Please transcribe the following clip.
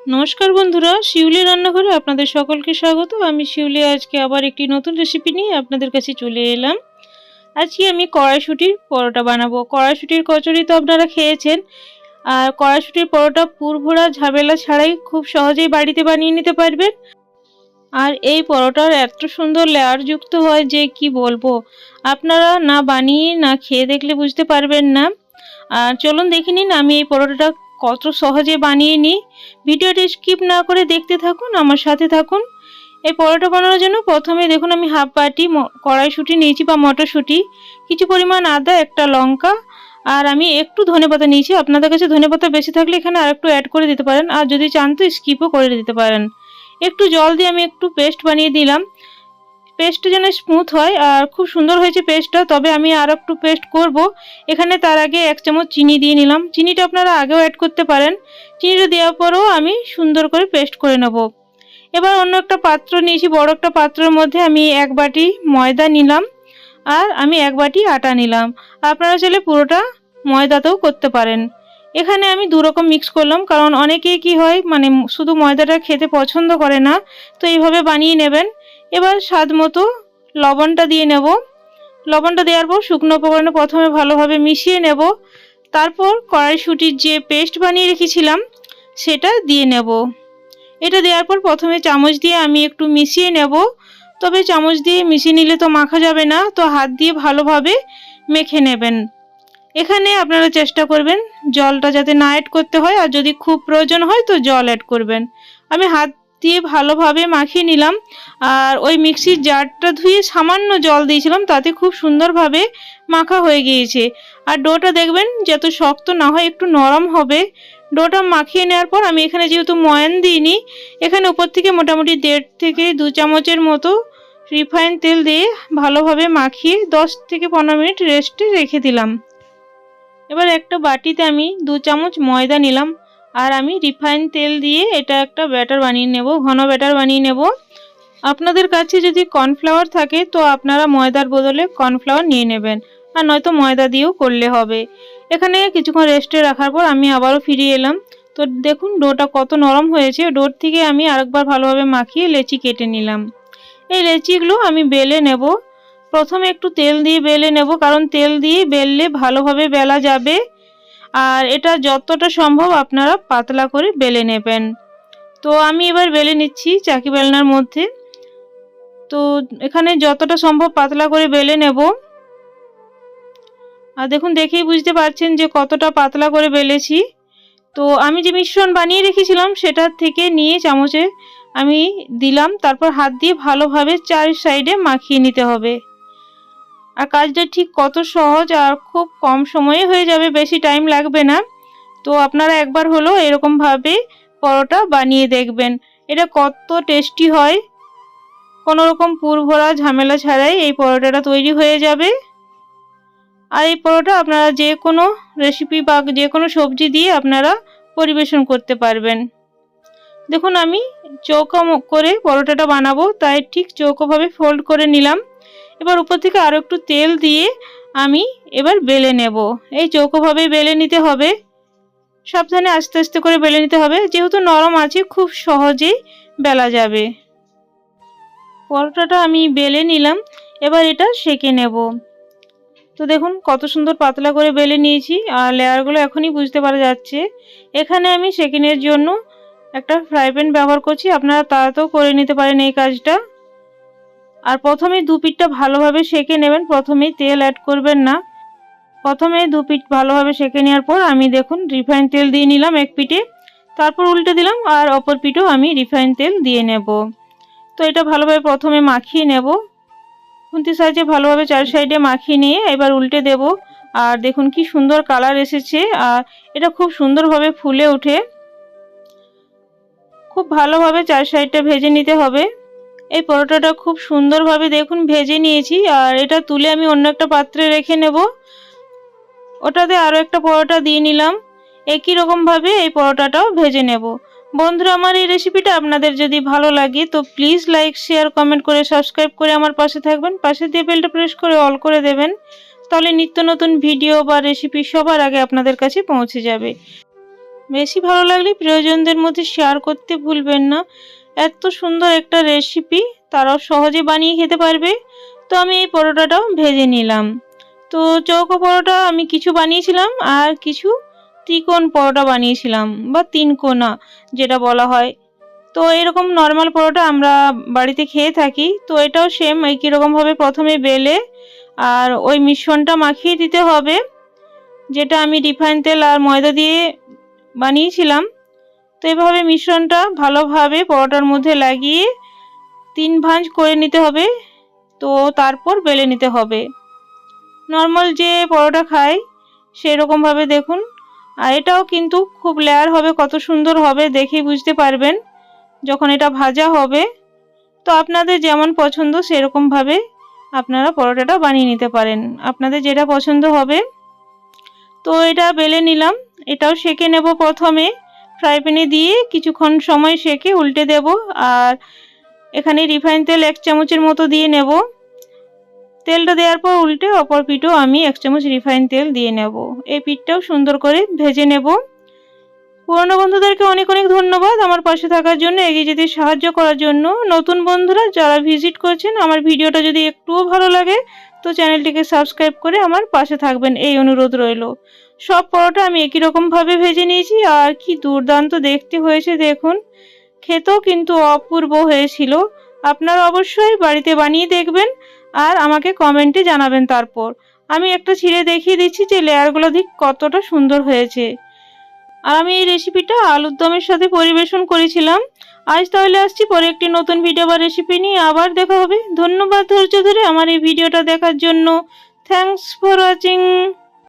নমস্কার বন্ধুরা, শিউলি রান্নাঘরে আপনাদের সকলকে স্বাগত। আমি শিউলি, আজকে আবার একটি নতুন রেসিপি নিয়ে আপনাদের কাছে চলে এলাম। আজকে আমি কড়াইশুটির পরোটা বানাবো। কড়াইশুটির কচুরি তো আপনারা খেয়েছেন। আর কড়াইশুটির পরোটা পুরভোড়া ঝামেলা ছাড়াই খুব সহজেই বাড়িতে বানিয়ে নিতে পারবেন। আর এই পরোটার এত সুন্দর লেয়ার যুক্ত হয় যে কি বলব, আপনারা না বানিয়ে না খেয়ে দেখলে বুঝতে পারবেন না। আর চলুন দেখে নিন আমি এই পরোটাটা কত সহজে বানিয়ে নিই। ভিডিওটি স্কিপ না করে দেখতে থাকুন, আমার সাথে থাকুন। এই পরোটা বানানোর জন্য প্রথমে দেখুন আমি হাফ বাটি কড়াইশুঁটি নিয়েছি বা মটরশুঁটি। কিছু পরিমাণ আদা, একটা লঙ্কা। আর আমি একটু ধনেপাতা নিয়েছি। আপনাদের কাছে ধনেপাতা বেশি থাকলে এখানে আর একটু অ্যাড করে দিতে পারেন। আর যদি চান তো স্কিপও করে দিতে পারেন। একটু জল দিয়ে আমি একটু পেস্ট বানিয়ে দিলাম। পেস্টটা যেন স্মুথ হয় আর খুব সুন্দর হয়েছে পেস্টটা তবে আমি আর একটু পেস্ট করব। এখানে তার আগে এক চামচ চিনি দিয়ে নিলাম। চিনিটা আপনারা আগেও অ্যাড করতে পারেন। চিনিটা দেওয়ার পরেও আমি সুন্দর করে পেস্ট করে নেব। এবার অন্য একটা পাত্র নিয়েছি, বড় একটা পাত্রের মধ্যে আমি এক বাটি ময়দা নিলাম আর আমি এক বাটি আটা নিলাম। আপনারা চাইলে পুরোটা ময়দাতেও করতে পারেন। এখানে আমি দু রকম মিক্স করলাম, কারণ অনেকেই কি হয় মানে শুধু ময়দাটা খেতে পছন্দ করে না, তো এইভাবে বানিয়ে নেবেন। এবার স্বাদ মতো লবণটা দিয়ে নেব। লবণটা দেওয়ার পর শুকনো উপকরণে প্রথমে ভালোভাবে মিশিয়ে নেব। তারপর কড়াইশুটির যে পেস্ট বানিয়ে রেখেছিলাম, সেটা দিয়ে নেব। এটা দেওয়ার পর প্রথমে চামচ দিয়ে আমি একটু মিশিয়ে নেব। তবে চামচ দিয়ে মিশিয়ে নিলে তো মাখা যাবে না, তো হাত দিয়ে ভালোভাবে মেখে নেবেন। এখানে আপনারা চেষ্টা করবেন জলটা যাতে না অ্যাড করতে হয়, আর যদি খুব প্রয়োজন হয় তো জল অ্যাড করবেন। আমি হাত দিয়ে ভালোভাবে মাখিয়ে নিলাম। আর ওই মিক্সির জারটা ধুয়ে সামান্য জল দিয়েছিলাম, তাতে খুব সুন্দরভাবে মাখা হয়ে গিয়েছে। আর ডোটা দেখবেন, যত শক্ত না হয় একটু নরম হবে। ডোটা মাখিয়ে নেওয়ার পর আমি এখানে যেহেতু ময়ান দিইনি, এখানে উপর থেকে মোটামুটি দেড় থেকে দু চামচের মতো রিফাইন তেল দিয়ে ভালোভাবে মাখিয়ে দশ থেকে পনেরো মিনিট রেস্টে রেখে দিলাম। এবার একটা বাটিতে আমি দু চামচ ময়দা নিলাম। আর আমি রিফাইন তেল দিয়ে এটা একটা ব্যাটার বানিয়ে নেব, ঘন ব্যাটার বানিয়ে নেব। আপনাদের কাছে যদি কর্নফ্লাওয়ার থাকে, তো আপনারা ময়দার বদলে কর্নফ্লাওয়ার নিয়ে নেবেন। আর নয়তো ময়দা দিয়েও করলে হবে। এখানে কিছুক্ষণ রেস্টে রাখার পর আমি আবারও ফিরে এলাম। তো দেখুন, ডোটা কত নরম হয়েছে। ডোর থেকে আমি আরেকবার ভালোভাবে মাখিয়ে লেচি কেটে নিলাম। এই লেচিগুলো আমি বেলে নেব। প্রথমে একটু তেল দিয়ে বেলে নেব, কারণ তেল দিয়ে বেললে ভালোভাবে বেলা যাবে। আর এটা যতটা সম্ভব আপনারা পাতলা করে বেলে নেবেন। তো আমি এবার বেলে নিচ্ছি চাকি বেলনার মধ্যে। তো এখানে যতটা সম্ভব পাতলা করে বেলে নেব। আর দেখুন, দেখেই বুঝতে পারছেন যে কতটা পাতলা করে বেলেছি। তো আমি যে মিশ্রণ বানিয়ে রেখেছিলাম, সেটার থেকে নিয়ে চামচে আমি দিলাম। তারপর হাত দিয়ে ভালোভাবে চার সাইডে মাখিয়ে নিতে হবে। আর কাজটা ঠিক কত সহজ আর খুব কম সময়ে হয়ে যাবে, বেশি টাইম লাগবে না। তো আপনারা একবার হলো এরকমভাবে পরোটা বানিয়ে দেখবেন। এটা কত টেস্টি হয়। কোনো রকম পুরভরা ঝামেলা ছাড়াই এই পরোটাটা তৈরি হয়ে যাবে। আর এই পরোটা আপনারা যে কোনো রেসিপি বা যে কোনো সবজি দিয়ে আপনারা পরিবেশন করতে পারবেন। দেখুন আমি চৌকো করে পরোটাটা বানাবো, তাই ঠিক চৌকোভাবে ফোল্ড করে নিলাম। এবার উপর থেকে আরও একটু তেল দিয়ে আমি এবার বেলে নেব। এই চৌকোভাবে বেলে নিতে হবে। সাবধানে আস্তে আস্তে করে বেলে নিতে হবে। যেহেতু নরম আছে, খুব সহজেই বেলা যাবে। পরোটাটা আমি বেলে নিলাম। এবার এটা সেঁকে নেব। তো দেখুন, কত সুন্দর পাতলা করে বেলে নিয়েছি আর লেয়ারগুলো এখনই বুঝতে পারা যাচ্ছে। এখানে আমি সেকেনের জন্য একটা ফ্রাই প্যান ব্যবহার করছি। আপনারা তাড়াতাড়িও করে নিতে পারেন এই কাজটা। আর প্রথমে দু পিঠটা ভালোভাবে সেঁকে নেবেন। প্রথমেই তেল অ্যাড করবেন না। প্রথমে দু পিঠ ভালোভাবে সেঁকে নেওয়ার পর আমি দেখুন রিফাইন তেল দিয়ে নিলাম এক পিঠে তারপর উল্টে দিলাম আর অপর পিঠেও আমি রিফাইন তেল দিয়ে নেব। তো এটা ভালোভাবে প্রথমে মাখিয়ে নেব। খুন্তি সাইজে ভালোভাবে চার সাইডে মাখিয়ে নিয়ে এবার উল্টে দেব। আর দেখুন কি সুন্দর কালার এসেছে। আর এটা খুব সুন্দরভাবে ফুলে ওঠে। খুব ভালোভাবে চার সাইডটা ভেজে নিতে হবে। এই পরোটাটা খুব সুন্দরভাবে দেখুন ভেজে নিয়েছি, আর এটা তুলে আমি অন্য একটা পাত্রে রেখে নেব। ওটাতে আরও একটা পরোটা দিয়ে নিলাম। একই রকমভাবে এই পরোটাটাও ভেজে নেব। বন্ধুরা, আমার এই রেসিপিটা আপনাদের যদি ভালো লাগে, তো প্লিজ লাইক, শেয়ার, কমেন্ট করে সাবস্ক্রাইব করে আমার পাশে থাকবেন। পাশে দিয়ে বেলটা প্রেস করে অল করে দেবেন, তাহলে নিত্য নতুন ভিডিও বা রেসিপি সবার আগে আপনাদের কাছে পৌঁছে যাবে। বেশি ভালো লাগলে প্রিয়জনদের মধ্যে শেয়ার করতে ভুলবেন না। এত সুন্দর একটা রেসিপি তারাও সহজে বানিয়ে খেতে পারবে। তো আমি এই পরোটাটাও ভেজে নিলাম। তো চৌকো পরোটা আমি কিছু বানিয়েছিলাম আর কিছু ত্রিকোণ পরোটা বানিয়েছিলাম বা তিন কোনা যেটা বলা হয়। তো এরকম নর্মাল পরোটা আমরা বাড়িতে খেয়ে থাকি। তো এটাও সেম একই রকমভাবে প্রথমে বেলে আর ওই মিশ্রণটা মাখিয়ে দিতে হবে, যেটা আমি রিফাইন তেল আর ময়দা দিয়ে বানিয়েছিলাম। তো এভাবে মিশ্রণটা ভালোভাবে পরোটার মধ্যে লাগিয়ে তিন ভাঁজ করে নিতে হবে। তো তারপর বেলে নিতে হবে। নর্মাল যে পরোটা খাই, সেরকমভাবে দেখুন। আর এটাও কিন্তু খুব লেয়ার হবে, কত সুন্দর হবে দেখেই বুঝতে পারবেন যখন এটা ভাজা হবে। তো আপনাদের যেমন পছন্দ, সেরকমভাবে আপনারা পরোটাটা বানিয়ে নিতে পারেন। আপনাদের যেটা পছন্দ হবে। তো এটা বেলে নিলাম। এটাও সেকে নেব প্রথমে। ফ্রাই প্যানে দিয়ে কিছুক্ষণ সময় সেকে উল্টে দেব আর এখানে রিফাইন তেল এক চামচের মতো দিয়ে নেব। তেলটা দেওয়ার পর উল্টে অপর পিঠও আমি এক চামচ রিফাইন তেল দিয়ে নেব। এই পিঠটাও সুন্দর করে ভেজে নেব। পুরনো বন্ধুদেরকে অনেক অনেক ধন্যবাদ আমার পাশে থাকার জন্য, এগিয়ে যেতে সাহায্য করার জন্য। নতুন বন্ধুরা যারা ভিজিট করছেন, আমার ভিডিওটা যদি একটুও ভালো লাগে, তো চ্যানেলটিকে সাবস্ক্রাইব করে আমার পাশে থাকবেন। এই অনুরোধ রইল। সব পরোটা আমি একই রকমভাবে ভেজে নিয়েছি, আর কি দুর্দান্ত দেখতে হয়েছে দেখুন। খেতেও কিন্তু অপূর্ব হয়েছিল। আপনারা অবশ্যই বাড়িতে বানিয়ে দেখবেন আর আমাকে কমেন্টে জানাবেন তারপর। আমি একটা ছিঁড়ে দেখিয়ে দিচ্ছি যে লেয়ারগুলো দিক কতটা সুন্দর হয়েছে। আর আমি এই রেসিপিটা আলুর দমের সাথে পরিবেশন করেছিলাম। আজ তাহলে আসছি পরে একটি নতুন ভিডিও বা রেসিপি নিয়ে। আবার দেখা হবে। ধন্যবাদ ধৈর্য ধরে আমার এই ভিডিওটা দেখার জন্য। Thanks for watching